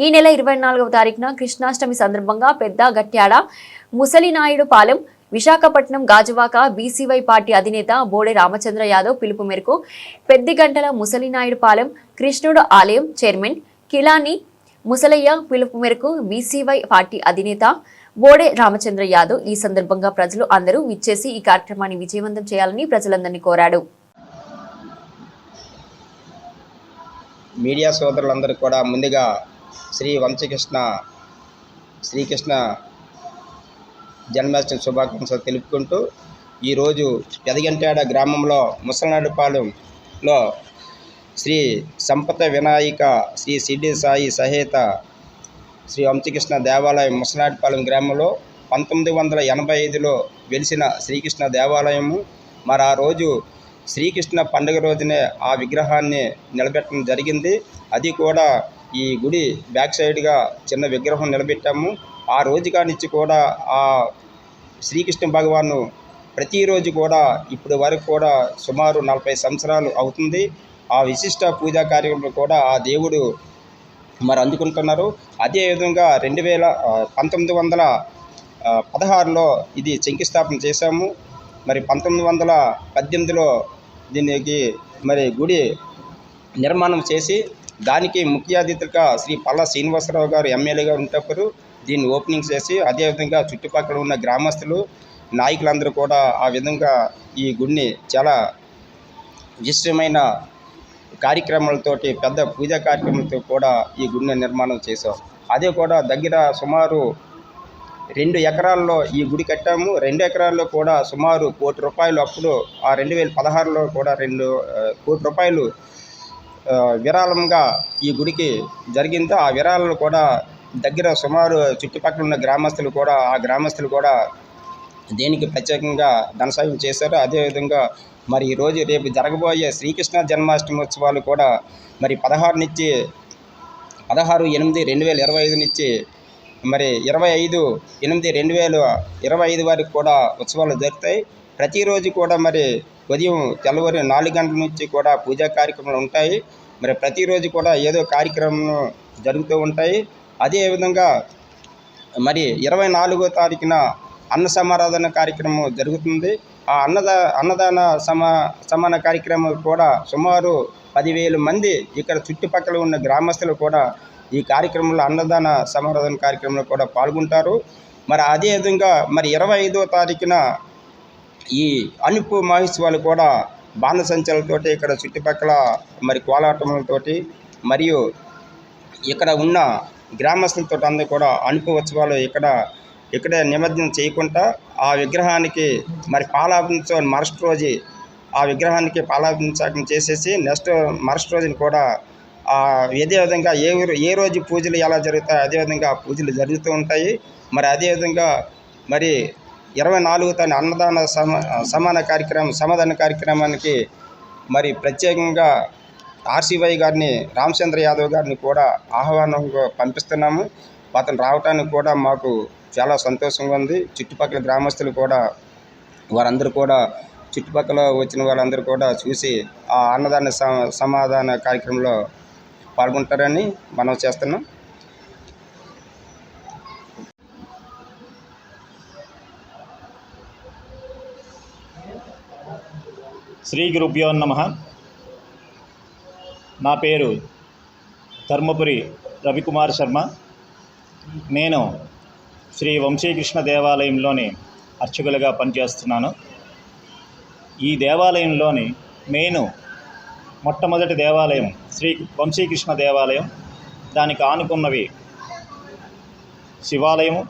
ఈ నెల ఇరవై నాలుగవ తారీఖున కృష్ణాష్టమి సందర్భంగా పెద్ద గట్యాడ ముసలినాయుడు పాలెం విశాఖపట్నం గాజువాక బీసీవై పార్టీ అధినేత బోడే రామచంద్ర యాదవ్ పిలుపు మేరకు పెద్దిగంటల ముసలినాయుడు పాలెం కృష్ణుడు ఆలయం చైర్మన్ కిలాని ముసలయ్య పిలుపు మేరకు బీసీవై పార్టీ అధినేత బోడే రామచంద్ర యాదవ్ ఈ సందర్భంగా ప్రజలు అందరూ విచ్చేసి ఈ కార్యక్రమాన్ని విజయవంతం చేయాలని ప్రజలందరినీ కోరాడు. మీడియా సోదరులందరూ కూడా ముందుగా శ్రీ వంశకృష్ణ శ్రీకృష్ణ జన్మాష్టమి శుభాకాంక్షలు తెలుపుకుంటూ ఈరోజు పెదగంటాడ గ్రామంలో ముసలనాడుపాలెంలో శ్రీ సంపత వినాయక శ్రీ సిడ్డి సాయి సహేత శ్రీ వంశకృష్ణ దేవాలయం ముసలాడిపాలెం గ్రామంలో పంతొమ్మిది వందల ఎనభై ఐదులో వెలిసిన శ్రీకృష్ణ దేవాలయము. మరి ఆ రోజు శ్రీకృష్ణ పండుగ రోజునే ఆ విగ్రహాన్ని నిలబెట్టడం జరిగింది. అది కూడా ఈ గుడి బ్యాక్ సైడ్గా చిన్న విగ్రహం నిలబెట్టాము. ఆ రోజు కానిచ్చి కూడా ఆ శ్రీకృష్ణ భగవాను ప్రతిరోజు కూడా ఇప్పటి వరకు కూడా సుమారు నలభై సంవత్సరాలు అవుతుంది. ఆ విశిష్ట పూజా కార్యక్రమంలో కూడా ఆ దేవుడు మరి అందుకుంటున్నారు. అదేవిధంగా రెండు వేల పంతొమ్మిది వందల పదహారులో ఇది శంకుస్థాపన చేశాము. మరి పంతొమ్మిది వందల పద్దెనిమిదిలో దీనికి మరి గుడి నిర్మాణం చేసి దానికి ముఖ్య అతిథులుగా శ్రీ పల్లా శ్రీనివాసరావు గారు ఎమ్మెల్యేగా ఉన్నప్పుడు దీన్ని ఓపెనింగ్ చేసి అదేవిధంగా చుట్టుపక్కల ఉన్న గ్రామస్తులు నాయకులందరూ కూడా ఆ విధంగా ఈ గుడిని చాలా విశిష్టమైన కార్యక్రమాలతోటి పెద్ద పూజా కార్యక్రమాలతో కూడా ఈ గుడిని నిర్మాణం చేశాం. అదే కూడా దగ్గర సుమారు రెండు ఎకరాల్లో ఈ గుడి కట్టాము. రెండు ఎకరాల్లో కూడా సుమారు కోటి రూపాయలు అప్పుడు ఆ రెండు వేల పదహారులో కూడా రెండు కోటి రూపాయలు విరాళంగా ఈ గుడికి జరిగిందో. ఆ విరాళాలు కూడా దగ్గర సుమారు చుట్టుపక్కల ఉన్న గ్రామస్తులు కూడా ఆ గ్రామస్తులు కూడా దేనికి ప్రత్యేకంగా ధనసాయం చేశారు. అదేవిధంగా మరి ఈరోజు రేపు జరగబోయే శ్రీకృష్ణ జన్మాష్టమి ఉత్సవాలు కూడా మరి పదహారు నుంచి పదహారు ఎనిమిది రెండు వేల ఇరవై ఐదు నుంచి మరి ఇరవై ఐదు ఎనిమిది రెండు వేల ఇరవై ఐదు వరకు కూడా ఉత్సవాలు జరుగుతాయి. ప్రతిరోజు కూడా మరి ఉదయం తెల్లవారు నాలుగు గంటల నుంచి కూడా పూజా కార్యక్రమాలు ఉంటాయి. మరి ప్రతిరోజు కూడా ఏదో కార్యక్రమం జరుగుతూ ఉంటాయి. అదేవిధంగా మరి ఇరవై నాలుగో తారీఖున అన్న సమారాధన కార్యక్రమం జరుగుతుంది. ఆ అన్నదా అన్నదాన సమా సమాన కార్యక్రమం కూడా సుమారు పదివేల మంది ఇక్కడ చుట్టుపక్కల ఉన్న గ్రామస్తులు కూడా ఈ కార్యక్రమంలో అన్నదాన సమారాధన కార్యక్రమంలో కూడా పాల్గొంటారు. మరి అదే విధంగా మరి ఇరవై ఐదో తారీఖున ఈ అనుపు మహోత్సవాలు కూడా బాణసంచలతోటి ఇక్కడ చుట్టుపక్కల మరి కోలాటములతోటి మరియు ఇక్కడ ఉన్న గ్రామస్తులతో అందరూ కూడా అనుపు ఉత్సవాలు ఇక్కడ ఇక్కడే నిమజ్జనం చేయకుండా ఆ విగ్రహానికి మరి పాలాభిషేకం మరుసటి రోజు ఆ విగ్రహానికి పాలాభిషేకం చేసేసి నెక్స్ట్ మరుసటి రోజున కూడా ఏదే విధంగా ఏ ఏ రోజు పూజలు ఎలా జరుగుతాయో అదే విధంగా పూజలు జరుగుతూ ఉంటాయి. మరి అదే విధంగా మరి ఇరవై నాలుగు తన అన్నదాన సమ సమాన కార్యక్రమం సమాధాన కార్యక్రమానికి మరి ప్రత్యేకంగా ఆర్సీవై గారిని రామచంద్ర యాదవ్ గారిని కూడా ఆహ్వానంగా పంపిస్తున్నాము. అతను రావటానికి కూడా మాకు చాలా సంతోషంగా ఉంది. చుట్టుపక్కల గ్రామస్తులు కూడా వారందరూ కూడా చుట్టుపక్కల వచ్చిన వాళ్ళందరూ కూడా చూసి ఆ అన్నదాన సమాధాన కార్యక్రమంలో పాల్గొంటారని మనం చేస్తున్నాం. శ్రీ గురుభ్యో నమ. నా పేరు ధర్మపురి రవికుమార్ శర్మ. నేను శ్రీ వంశీకృష్ణ దేవాలయంలోని అర్చకులుగా పనిచేస్తున్నాను. ఈ దేవాలయంలోని మెయిన్ మొట్టమొదటి దేవాలయం శ్రీ వంశీకృష్ణ దేవాలయం. దానికి ఆనుకున్నవి శివాలయము.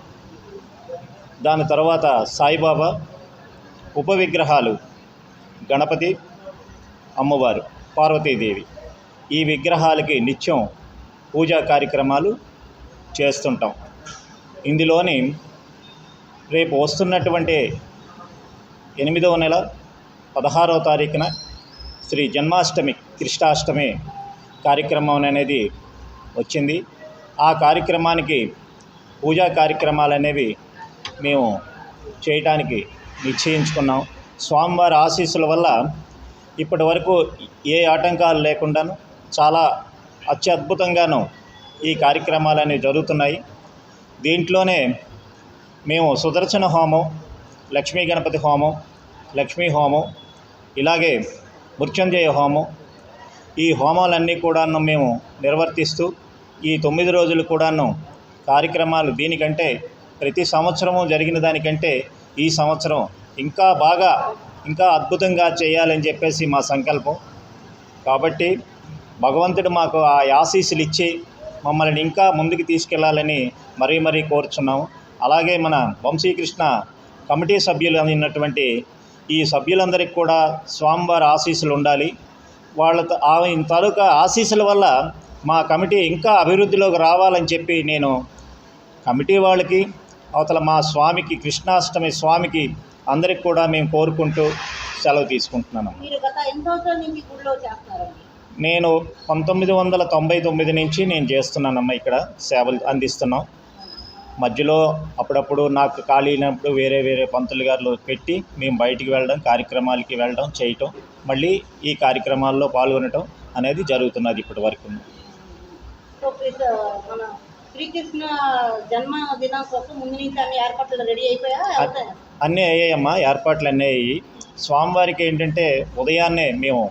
దాని తర్వాత సాయిబాబా. ఉపవిగ్రహాలు గణపతి అమ్మవారు పార్వతీదేవి. ఈ విగ్రహాలకి నిత్యం పూజా కార్యక్రమాలు చేస్తుంటాం. ఇందులోని రేపు వస్తున్నటువంటి ఎనిమిదవ నెల పదహారవ తారీఖున శ్రీ జన్మాష్టమి కృష్ణాష్టమి కార్యక్రమం అనేది వచ్చింది. ఆ కార్యక్రమానికి పూజా కార్యక్రమాలు అనేవి మేము చేయటానికి నిశ్చయించుకున్నాం. స్వామివారి ఆశీస్సుల వల్ల ఇప్పటి వరకు ఏ ఆటంకాలు లేకుండాను చాలా అత్యద్భుతంగాను ఈ కార్యక్రమాలన్నీ జరుగుతున్నాయి. దీంట్లోనే మేము సుదర్శన హోమం లక్ష్మీ గణపతి హోమం లక్ష్మీ హోమం ఇలాగే మృత్యుంజయ హోమం ఈ హోమాలన్నీ కూడాను మేము నిర్వర్తిస్తూ ఈ తొమ్మిది రోజులు కూడాను కార్యక్రమాలు దీనికంటే ప్రతి సంవత్సరము జరిగిన దానికంటే ఈ సంవత్సరం ఇంకా బాగా ఇంకా అద్భుతంగా చేయాలని చెప్పేసి మా సంకల్పం. కాబట్టి భగవంతుడు మాకు ఆ ఆశీస్సులు ఇచ్చి మమ్మల్ని ఇంకా ముందుకు తీసుకెళ్ళాలని మరీ మరీ కోరుచున్నాము. అలాగే మన వంశీకృష్ణ కమిటీ సభ్యులు అయినటువంటి ఈ సభ్యులందరికీ కూడా స్వామివారి ఆశీస్సులు ఉండాలి. వాళ్ళ ఆయన తాలూకా ఆశీస్సుల వల్ల మా కమిటీ ఇంకా అభివృద్ధిలోకి రావాలని చెప్పి నేను కమిటీ వాళ్ళకి అవతల మా స్వామికి కృష్ణాష్టమి స్వామికి అందరికి కూడా మేము కోరుకుంటూ సెలవు తీసుకుంటున్నాను. నేను పంతొమ్మిది వందల తొంభై తొమ్మిది నుంచి నేను చేస్తున్నానమ్మా ఇక్కడ సేవలు అందిస్తున్నాం. మధ్యలో అప్పుడప్పుడు నాకు ఖాళీ అయినప్పుడు వేరే వేరే పంతులు గారులు పెట్టి మేము బయటికి వెళ్ళడం కార్యక్రమాలకి వెళ్ళడం చేయటం మళ్ళీ ఈ కార్యక్రమాల్లో పాల్గొనటం అనేది జరుగుతున్నది ఇప్పటి వరకు. శ్రీకృష్ణ జన్మ దినం కోసం ముందు నుంచి అన్ని ఏర్పాట్లు రెడీ అయిపోయా? అన్నీ అయ్యాయమ్మా ఏర్పాట్లు అన్నీ అయ్యాయి. స్వామివారికి ఏంటంటే ఉదయాన్నే మేము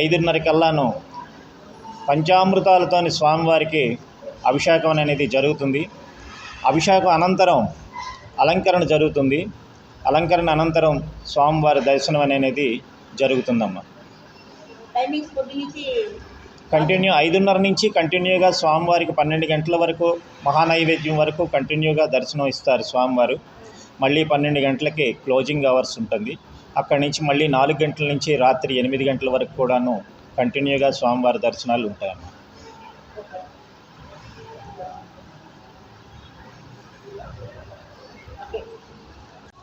ఐదున్నర కల్లాను పంచామృతాలతోని స్వామివారికి అభిషేకం అనేది జరుగుతుంది. అభిషేకం అనంతరం అలంకరణ జరుగుతుంది. అలంకరణ అనంతరం స్వామివారి దర్శనం అనేది జరుగుతుందమ్మా. టైమింగ్స్ పొద్దు నుంచి కంటిన్యూ ఐదున్నర నుంచి కంటిన్యూగా స్వామివారికి పన్నెండు గంటల వరకు మహానైవేద్యం వరకు కంటిన్యూగా దర్శనం ఇస్తారు స్వామివారు. మళ్ళీ పన్నెండు గంటలకి క్లోజింగ్ అవర్స్ ఉంటుంది. అక్కడి నుంచి మళ్ళీ నాలుగు గంటల నుంచి రాత్రి ఎనిమిది గంటల వరకు కూడాను కంటిన్యూగా స్వామివారి దర్శనాలు ఉంటాయన్నమాట.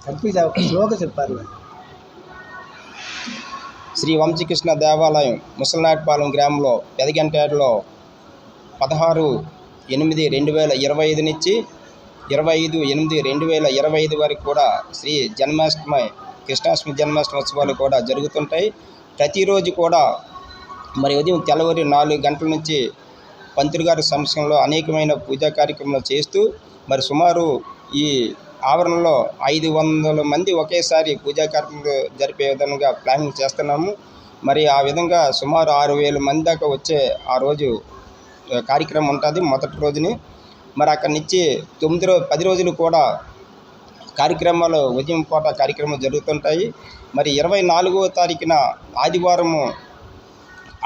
కన్ఫ్యూజ్ అవ్వక స్లోగా చెప్పారు శ్రీ వంశీకృష్ణ దేవాలయం ముసలినాయకపాలెం గ్రామంలో పెదగంటేటలో పదహారు ఎనిమిది రెండు వేల ఇరవై ఐదు నుంచి ఇరవై ఐదు ఎనిమిది రెండు వేల ఇరవై ఐదు వరకు కూడా శ్రీ జన్మాష్టమి కృష్ణాష్టమి జన్మాష్టమి ఉత్సవాలు కూడా జరుగుతుంటాయి. ప్రతిరోజు కూడా మరి ఉదయం తెల్లవారి నాలుగు గంటల నుంచి పంతులు గారి సమక్షంలో అనేకమైన పూజా కార్యక్రమాలు చేస్తూ మరి సుమారు ఈ ఆవరణలో ఐదు వందల మంది ఒకేసారి పూజా కార్యక్రమాలు జరిపే విధంగా ప్లానింగ్ చేస్తున్నాము. మరి ఆ విధంగా సుమారు ఆరు వేల మంది దాకా వచ్చే ఆ రోజు కార్యక్రమం ఉంటుంది మొదటి రోజుని. మరి అక్కడి నుంచి తొమ్మిది రోజు పది రోజులు కూడా కార్యక్రమాలు ఉదయం పూట కార్యక్రమాలు జరుగుతుంటాయి. మరి ఇరవై నాలుగవ తారీఖున ఆదివారము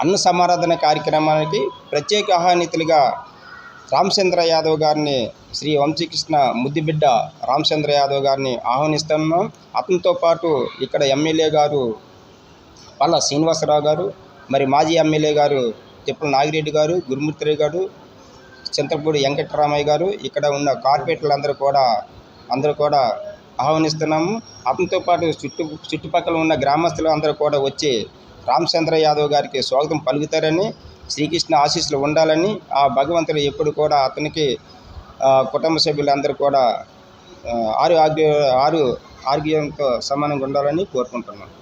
అన్న సమారాధన కార్యక్రమానికి ప్రత్యేక ఆహ్వానితులుగా రామచంద్ర యాదవ్ గారిని శ్రీ వంశీకృష్ణ ముద్దిబిడ్డ రామచంద్ర యాదవ్ గారిని ఆహ్వానిస్తున్నాం. అతనితో పాటు ఇక్కడ ఎమ్మెల్యే గారు పల్ల శ్రీనివాసరావు గారు మరి మాజీ ఎమ్మెల్యే గారు తిప్పల నాగిరెడ్డి గారు గురుమూర్తిరెడ్డి గారు చింతపూడి వెంకటరామయ్య గారు ఇక్కడ ఉన్న కార్పొరేటర్లందరూ కూడా అందరూ కూడా ఆహ్వానిస్తున్నాము. అతనితో పాటు చుట్టు చుట్టుపక్కల ఉన్న గ్రామస్తులు అందరూ కూడా వచ్చి రామచంద్ర యాదవ్ గారికి స్వాగతం పలుకుతారని శ్రీకృష్ణ ఆశీస్సులు ఉండాలని ఆ భగవంతుడు ఎప్పుడు కూడా అతనికి కుటుంబ సభ్యులందరూ కూడా ఆరు ఆగ్య ఆరు ఆరోగ్యంతో సమానంగా ఉండాలని కోరుకుంటున్నాను.